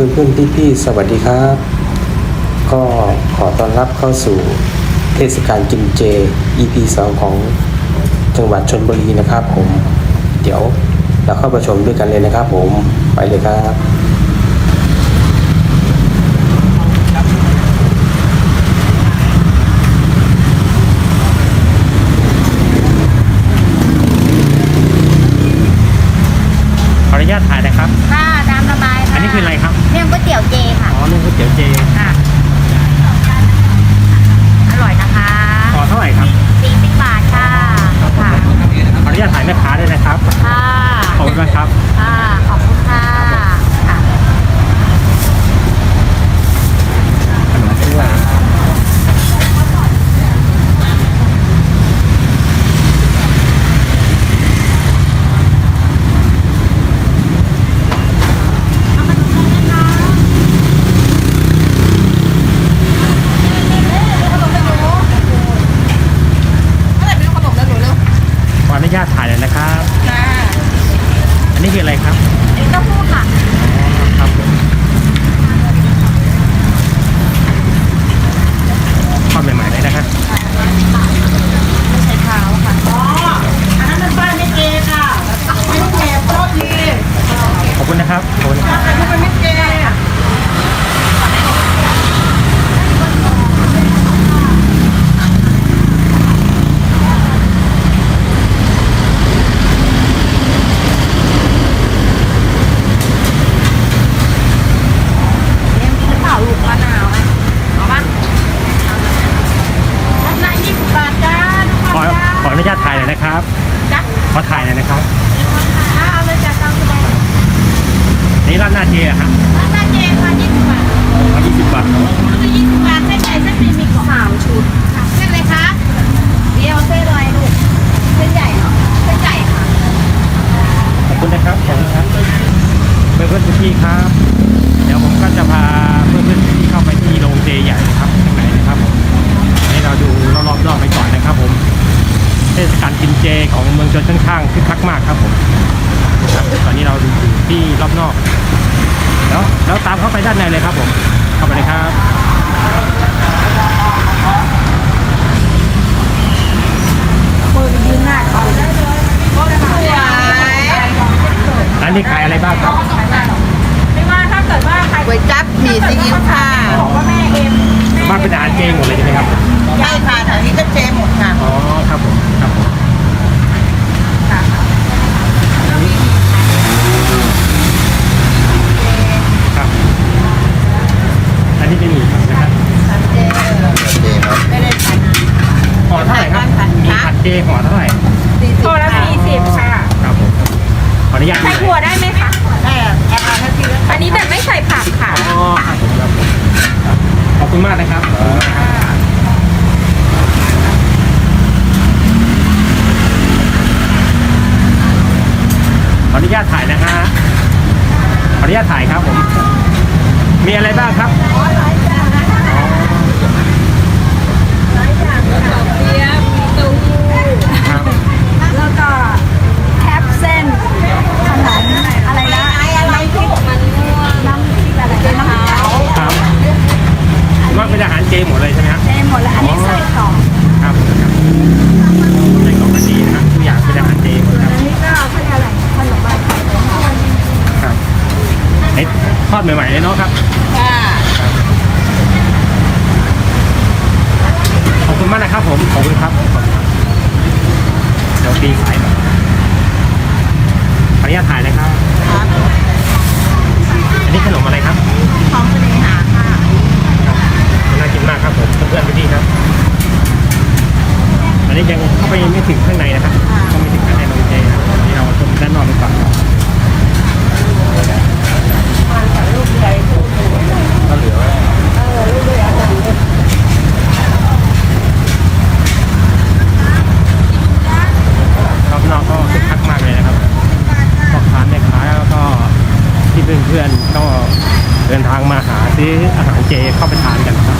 พื่อนเพื่อนพี่พี่ๆสวัสดีครับ ก็ขอต้อนรับเข้าสู่เทศกาลกินเจ EP 2 ของจังหวัดชนบุรีนะครับผม เดี๋ยวเราเข้าไปชมด้วยกันเลยนะครับผมไปเลยครับ ขออนุญาตถ่ายนะครับ ค่ะตามสบายค่ะ อันนี้คืออะไรครับ เมี่ยงก๋วยเตี๋ยวเจค่ะ อ๋อนึ่งก๋วยเตี๋ยวเจค่ะ อร่อยนะคะขอเท่าไหร่ครับสี่สิบบาทค่ะค่ะ ขออนุญาตถ่ายแม่ค้าด้วยนะครับ ค่ะ ขอบคุณครับค่ะขอบคุณค่ะค่ะ ขนมถ้วย อะไรเป็นขนมแล้วหนูเร็ว ขออนุญาตถ่ายเลยนะครับ จ้า อันนี้คืออะไรครับ นี่เต้าหู้ค่ะ อ๋อครับผมทอดใหม่ๆเลยนะครับ ใช้เท้าค่ะอ๋ออันนั้นมันป้ายไม่เกค่ะไม่เกโทษที ขอบคุณนะครับขอบคุณครับ อันนี้มันไม่เก เมี่ยงหรือเปล่าลูกมะนาวไหมเอาปะรับหน้ายี่สิบบาทจ้าทุก ข ค อ นจ้าขออนุญาตถ่ายเลยนะครับจ้าขอถ่ายเลยนะครับเอาเลยจ้าตามสบายนี่ร้านหน้าเจอะครับรับหน้าเจค่ะยี่สิบบาทอ๋อยี่สิบบาทคือยี่สิบบาทเส้นใหญ่เส้นหมี่มีกว่าสามชุดค่ะเส้นเลยคะเดียวเส้นอะไรลูกเส้นใหญ่เหรอเส้นใหญ่ค่ะ ขอบคุณนะครับขอบคุณครับเพื่อนเพื่อนๆพี่ๆครับ เดี๋ยวผมก็จะพาเพื่อนเพื่อนๆพี่ๆเข้าไปที่โรงเจใหญ่นะครับข้างในนะครับผมให้เราดูรอบๆรอบไปก่อนนะครับผมเทศกาลกินเจของเมืองชนค่อนข้างคึกคักมากครับผมครับตอนนี้เราอยู่ที่รอบนอกแล้วแล้วตามเข้าไปด้านในเลยครับผมเข้าไปเลยครับมือยืนหน้าก่อนสวยร้านนี้ขายอะไรบ้างครับไม่ว่าถ้าเกิดว่าใครก๋วยจั๊บหมี่ซีอิ๊วค่ะบอกว่าแม่เอ็มบ้านเป็นอาหารเจหมดเลยใช่ไหมครับ ใช่ค่ะแถวนี้ก็เจหมดค่ะ อ๋อครับผมครับผมครับ อันนี้เป็นหมี่ผัดนะครับ เจไม่ได้ทาน ห่อเท่าไหร่ครับหมีผัดเจห่อเท่าไหร่สี่สิบพอละสี่สิบค่ะครับผมขออนุญาตใส่ดูหน่ถั่วอยได้ไหมคะได้อะอาหารนาทีละอันนี้แบบไม่ใส่ผักค่ะอ๋อครับผมครับผมครับขอบคุณมากนะครับขออนุญาตถ่ายนะฮะขออนุญาตถ่ายครับผม มีอะไรบ้างครับ เทียมตู ครับ แล้วก็แคปเส้นขนมอะไรนะน้ำพริกมันม่วงน้ำพริกอะไรน้ำขาว ครับว่าเป็นอาหารเจหมดเลยใช่ไหมครับ เจหมดแล้วอันนี้ไส้กรอก ครับครับใส่กล่องมาดีนะครับทุกอย่างเป็นอาหารเจหมดครับ อันนี้ก็เขาเรียกอะไรขนมใบไข่ทอด ครับเอ๊ะทอดใหม่ๆเลยเนาะครับค่ะขอบคุณมากนะครับ ผมขอบคุณครับขอบคุณครับเดี๋ยวตีสายหน่อยขออนุญาตถ่ายนะครับอันนี้ขนมอะไรครับของเสน่หาค่ะน่ากินมากครับผมเพื่อนๆพี่ๆครับ อันนี้ยังเข้าไปไม่ถึงข้างในนะครับเข้าไม่ถึงข้างในโรงเจครับอันนี้เราชมด้านนอกดีกว่า ก็เหลือไว้รอบนอกก็คึกคักมากเลยนะครับพ่อค้าแม่ค้าแล้วก็ที่เพื่อนๆก็เดินทางมาหาซื้ออาหารเจเข้าไปทานกันครับ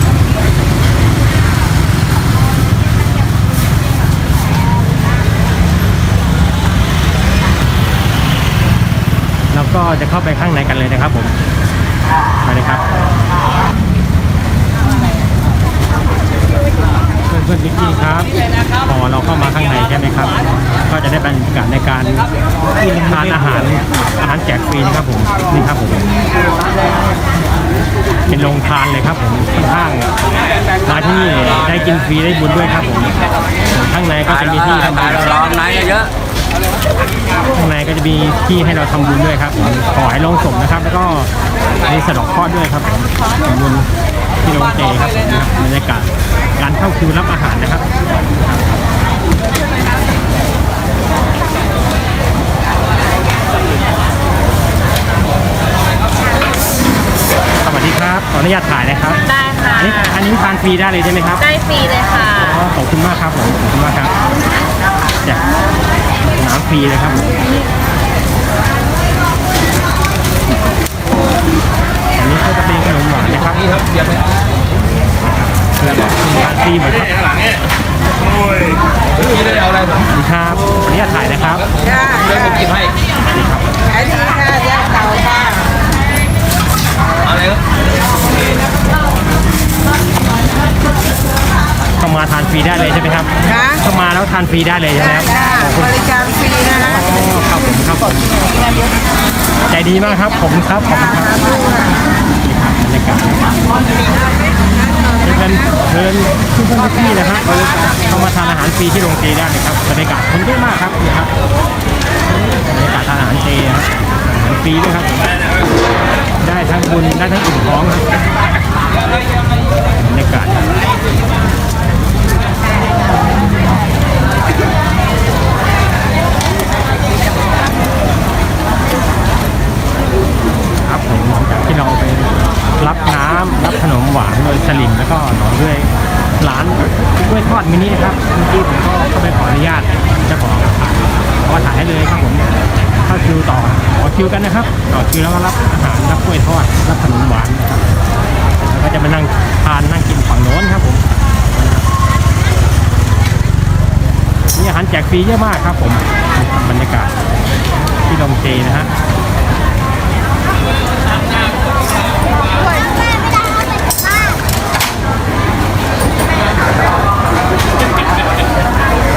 แล้วก็จะเข้าไปข้างในกันเลยนะครับผม มาเลยครับเพื่อนเพื่อนพี่ครับพอเราเข้ามาข้างในใช่ไหมครับ ก็จะได้บรรยากาศในการทานอาหารอาหารแจกฟรีนะครับผมนี่ครับผมเป็นโรงทานเลยครับผมค่อนข้างมาที่นี่ได้กินฟรีได้บุญด้วยครับผมข้างในก็จะมีที่ทำร้านร้อนเยอะ ข้างในก็จะมีที่ให้เราทำบุญด้วยครับผมขอให้ลงศพนะครับ แล้วก็มีสะเดอกเคราะห์ด้วยครับผมทำบุญที่โรงเจครับผมนะครับบรรยากาศการเข้าคิวรับอาหารนะครับสวัสดีครับ ขออนุญาตถ่ายนะครับ ได้ค่ะ อันนี้อันนี้ทานฟรีได้เลยใช่ไหมครับ ได้ฟรีเลยค่ะอ๋อขอบคุณมากครับผม ขอบคุณมากครับแจกน้ำ ฟรีเลยครับอันนี้ก็จะเป็นขนมหวานนะครับนี่ครับเดี๋ยวไปเพื่อนบอกทานฟรีหมดครับพี่ได้เอาอะไรผมสวัสดีครับขออนุญาตถ่ายนะครับเล่นผมกินให้สวัสดีครับขายดีค่ะย่างเตาค่ะอาอะไรครับเข้ามาทานฟรีได้เลยใช่ไหมครับค่ะเข้ามาแล้วทานฟรีได้เลยใช่ไหมครับขอบคุณบริการฟ ครับผมครับผมใจดีมากครับ ผมครับขอบคุณครับบรรยากาศเชิญเชิญทุกท่านที่นะครับเข้ามาทานอาหารฟรีที่โรงเจได้เลยครับบรรยากาศคนเยอะมากครับนี่ครับบรรยากาศทานอาหารเจครับอาหารฟรีด้วยครับ ได้ทั้งบุญได้ทั้งอิ่มท้องครับบรรยากาศ ครับผมหลังจากที่เราไปรับน้ำรับขนมหวานโดยสลิมแล้วก็หนองด้วยร้านกล้ วยทอดมินินะครับเมื่อกี้ผมก็เข้าไปขออนุญาตเจ้าของร้าขอถ่ายให้เลยครับผมเข้าคิวต่อขอคิวกันนะครับต่อคิวแล้วก็รับอาหารรับกล้วยทอดรับขนมหวานนะครับแล้วก็จะมานั่งทานนั่งกินฝั่งโน้นครับผมมีอาหารแจกฟรีเยอะมากครับผมบรรยากาศที่โรงเจนะฮะ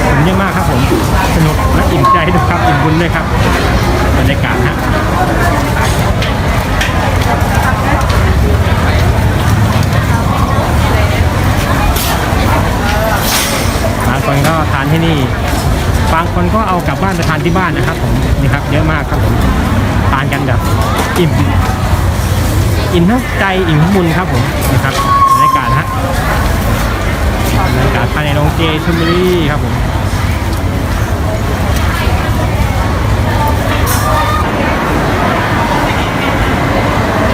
ผมเยอะมากครับผม สนุกและอิ่มใจด้วยครับ อิ่มบุญด้วยครับ บรรยากาศฮะบางคนก็ทานที่นี่ บางคนก็เอากลับบ้านไปทานที่บ้านนะครับผมนี่ครับเยอะมากครับผมทานกันแบบอิ่มอิ่มทั้งใจอิ่มทั้งบุญครับผมนะครับบรรยากาศฮะบรรยากาศภายในโรงเจชลบุรีครับผม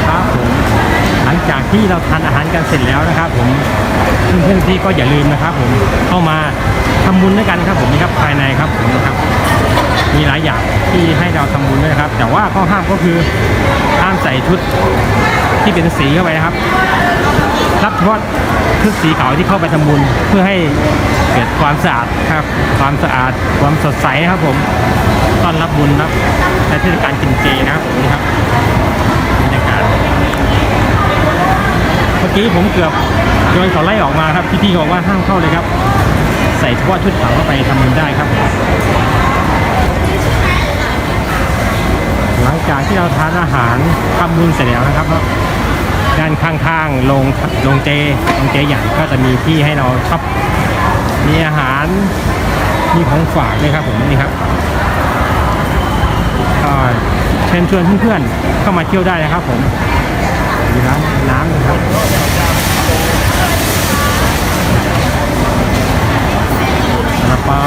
ครับผมหลังจากที่เราทานอาหารกันเสร็จแล้วนะครับ ผมเพื่อนๆที่ก็อย่าลืมนะครับ ผมเข้ามาทำบุญด้วยกันครับผมนี่ครับภายใน ที่ให้เราทำบุญด้วยนะครับ แต่ว่าข้อห้ามก็คือห้ามใส่ชุดที่เป็นสีเข้าไปนะครับ รับเฉพาะชุดสีขาวที่เข้าไปทำบุญเพื่อให้เกิดความสะอาดครับ ความสะอาดความสดใสครับผมต้อนรับบุญนะในเทศกาลกินเจนะครับผมนี่ครับบรรยากาศเมื่อกี้ผมเกือบโดนเขาไล่ออกมาครับพี่ๆบอกว่าห้ามเข้าเลยครับ ใส่เฉพาะชุดขาวเข้าไปทำบุญได้ครับ จากที่เราทานอาหารทำบุญเสร็จแล้วนะครับด้านข้างๆโรงโรงเจโรงเจใหญ่ก็จะมีที่ให้เราช็อปมีอาหารมีของฝากด้วยครับผมนี่ครับก็เชิญชวนเพื่อนๆเข้ามาเที่ยวได้นะครับผมมีร้านน้ำนะครับซาลาเปา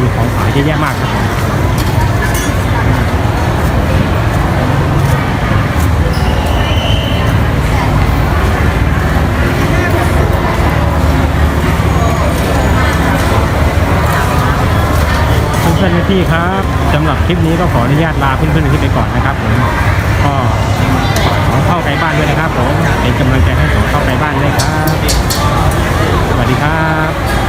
มีของขายเยอะแยะ มากครับเพื่อนๆที่ครับสำหรับคลิปนี้ก็ขออนุญาตลาเพื่อนๆที่ไปก่อนนะครับผมก็ขอเข้าไกลบ้านด้วยนะครับผมเป็นกำลังใจให้ผมเข้าไกลบ้านด้วยครับ สวัสดีครับ